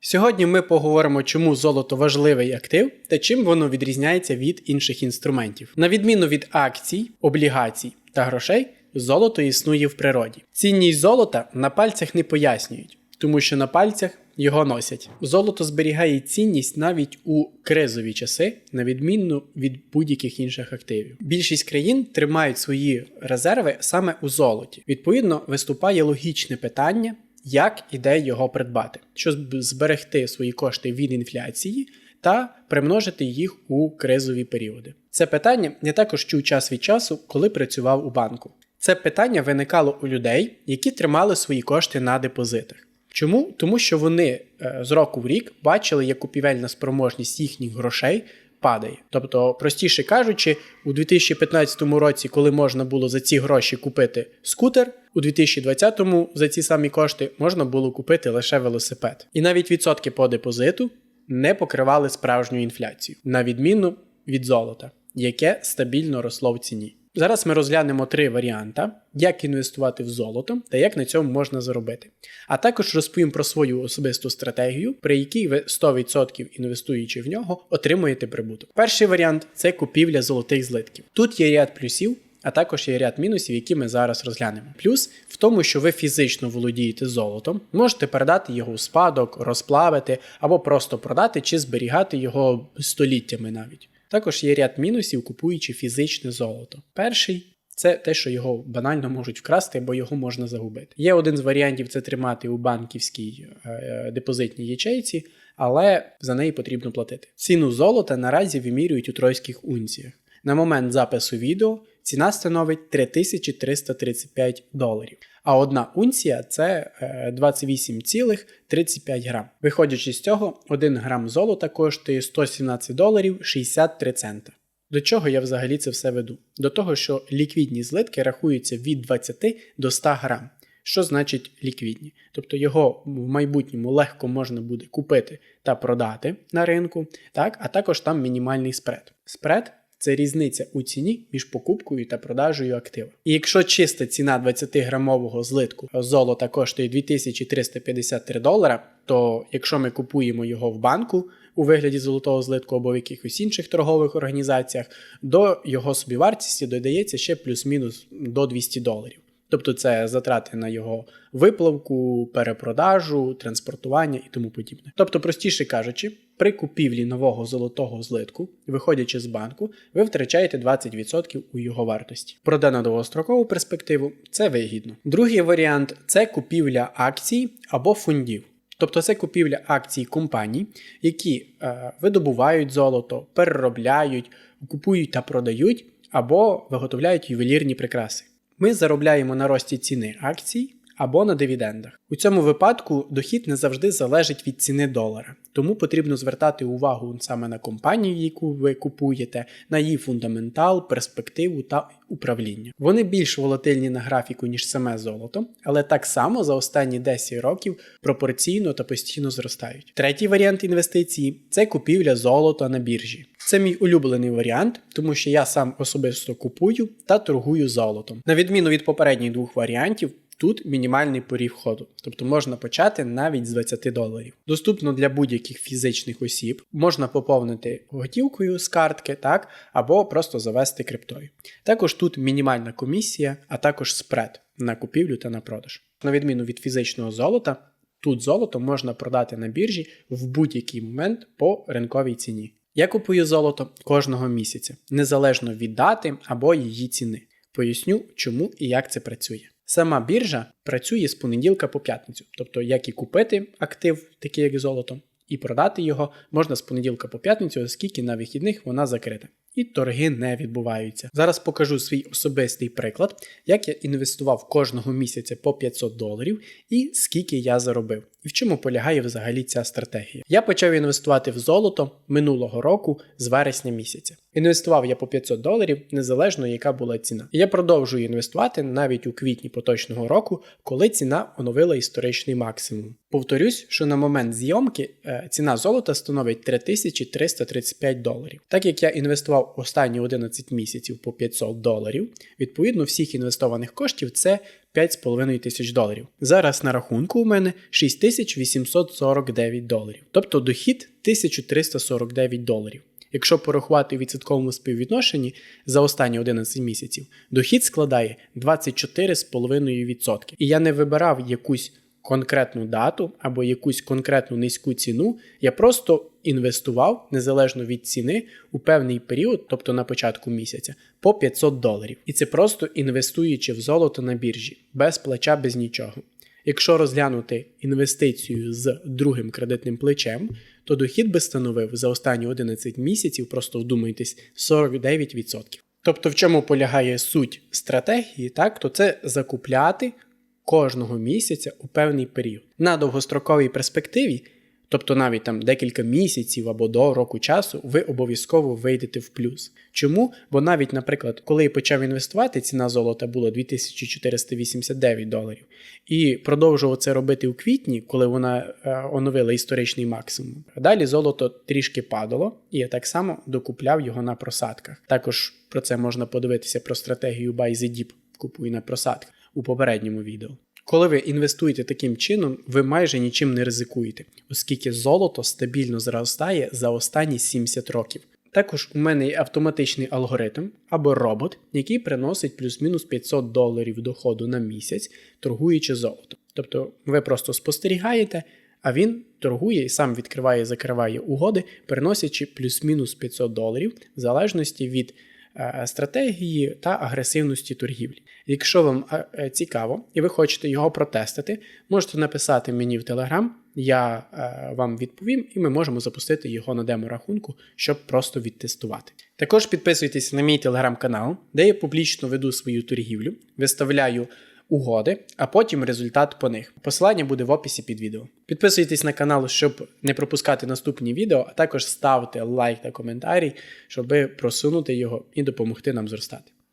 Сьогодні ми поговоримо, чому золото важливий актив та чим воно відрізняється від інших інструментів. На відміну від акцій, облігацій та грошей, золото існує в природі. Цінність золота на пальцях не пояснюють, тому що на пальцях його носять. Золото зберігає цінність навіть у кризові часи, на відміну від будь-яких інших активів. Більшість країн тримають свої резерви саме у золоті. Відповідно, виступає логічне питання. Як і де його придбати, щоб зберегти свої кошти від інфляції та примножити їх у кризові періоди? Це питання я також чув час від часу, коли працював у банку. Це питання виникало у людей, які тримали свої кошти на депозитах. Чому? Тому що вони е, з року в рік бачили, як купівельна спроможність їхніх грошей падає. Тобто, простіше кажучи, у 2015 році, коли можна було за ці гроші купити скутер, у 2020-му за ці самі кошти можна було купити лише велосипед. І навіть відсотки по депозиту не покривали справжню інфляцію, на відміну від золота, яке стабільно росло в ціні. Зараз ми розглянемо три варіанти, як інвестувати в золото та як на цьому можна заробити. А також розповім про свою особисту стратегію, при якій ви 100% інвестуючи в нього, отримуєте прибуток. Перший варіант це купівля золотих злитків. Тут є ряд плюсів. А також є ряд мінусів, які ми зараз розглянемо. Плюс в тому, що ви фізично володієте золотом, можете передати його у спадок, розплавити або просто продати чи зберігати його століттями навіть. Також є ряд мінусів, купуючи фізичне золото. Перший це те, що його банально можуть вкрасти, або його можна загубити. Є один з варіантів це тримати у банківській е, депозитній ячейці, але за неї потрібно платити. Ціну золота наразі вимірюють у тройських унціях. На момент запису відео ціна становить 3335 доларів. А одна унція це 28,35 грам. Виходячи з цього, 1 грам золота коштує 117 доларів 63 цента. До чого я взагалі це все веду? До того, що ліквідні злитки рахуються від 20 до 100 грам. Що значить ліквідні? Тобто його в майбутньому легко можна буде купити та продати на ринку, так? а також там мінімальний спред. Спред це різниця у ціні між покупкою та продажею актива. І якщо чиста ціна 20-грамового злитку золота коштує 2353 долара, то якщо ми купуємо його в банку у вигляді золотого злитку або в якихось інших торгових організаціях, до його собівартості додається ще плюс-мінус до 200 доларів. Тобто це затрати на його виплавку, перепродажу, транспортування і тому подібне. Тобто, простіше кажучи, при купівлі нового золотого злитку, виходячи з банку, ви втрачаєте 20% у його вартості. Проте на довгострокову перспективу це вигідно. Другий варіант це купівля акцій або фондів. Тобто це купівля акцій компаній, які е, видобувають золото, переробляють, купують та продають, або виготовляють ювелірні прикраси. Ми заробляємо на рості ціни акцій або на дивідендах. У цьому випадку дохід не завжди залежить від ціни долара, тому потрібно звертати увагу саме на компанію, яку ви купуєте, на її фундаментал, перспективу та управління. Вони більш волатильні на графіку, ніж саме золото, але так само за останні 10 років пропорційно та постійно зростають. Третій варіант інвестиції це купівля золота на біржі. Це мій улюблений варіант, тому що я сам особисто купую та торгую золотом. На відміну від попередніх двох варіантів. Тут мінімальний поріг входу, тобто можна почати навіть з 20 доларів. Доступно для будь-яких фізичних осіб, можна поповнити готівкою з картки, так, або просто завести криптою. Також тут мінімальна комісія, а також спред на купівлю та на продаж. На відміну від фізичного золота, тут золото можна продати на біржі в будь-який момент по ринковій ціні. Я купую золото кожного місяця, незалежно від дати або її ціни. Поясню, чому і як це працює. Сама біржа працює з понеділка по п'ятницю, тобто як і купити актив, такий як золото, і продати його можна з понеділка по п'ятницю, оскільки на вихідних вона закрита. І торги не відбуваються. Зараз покажу свій особистий приклад, як я інвестував кожного місяця по 500 доларів і скільки я заробив. В чому полягає взагалі ця стратегія? Я почав інвестувати в золото минулого року з вересня місяця. Інвестував я по 500 доларів, незалежно яка була ціна. Я продовжую інвестувати навіть у квітні поточного року, коли ціна оновила історичний максимум. Повторюсь, що на момент зйомки е, ціна золота становить 3335 доларів. Так як я інвестував останні 11 місяців по 500 доларів, відповідно всіх інвестованих коштів це 5,5 тисяч доларів. Зараз на рахунку у мене 6849 доларів, тобто дохід 1349 доларів. Якщо порахувати у відсотковому співвідношенні за останні 11 місяців, дохід складає 24,5%. І я не вибирав якусь конкретну дату або якусь конкретну низьку ціну, я просто інвестував незалежно від ціни у певний період, тобто на початку місяця, по 500 доларів. І це просто інвестуючи в золото на біржі, без плеча, без нічого. Якщо розглянути інвестицію з другим кредитним плечем, то дохід би становив за останні 11 місяців, просто вдумайтесь, 49%. Тобто, в чому полягає суть стратегії, так, то це закупляти кожного місяця у певний період. На довгостроковій перспективі, тобто навіть там декілька місяців або до року часу, ви обов'язково вийдете в плюс. Чому? Бо навіть, наприклад, коли я почав інвестувати, ціна золота була 2489 доларів, і продовжував це робити у квітні, коли вона е, оновила історичний максимум. Далі золото трішки падало, і я так само докупляв його на просадках. Також про це можна подивитися про стратегію Buy the Dip, купуй на просадках у попередньому відео. Коли ви інвестуєте таким чином, ви майже нічим не ризикуєте, оскільки золото стабільно зростає за останні 70 років. Також у мене є автоматичний алгоритм або робот, який приносить плюс-мінус 500 доларів доходу на місяць, торгуючи золотом. Тобто ви просто спостерігаєте, а він торгує і сам відкриває і закриває угоди, приносячи плюс-мінус 500 доларів в залежності від стратегії та агресивності торгівлі. Якщо вам е, цікаво і ви хочете його протестити, можете написати мені в Телеграм, я е, вам відповім, і ми можемо запустити його на демо-рахунку, щоб просто відтестувати. Також підписуйтесь на мій телеграм-канал, де я публічно веду свою торгівлю, виставляю угоди, а потім результат по них. Посилання буде в описі під відео. Підписуйтесь на канал, щоб не пропускати наступні відео, а також ставте лайк та коментарі, щоб просунути його і допомогти нам зростати.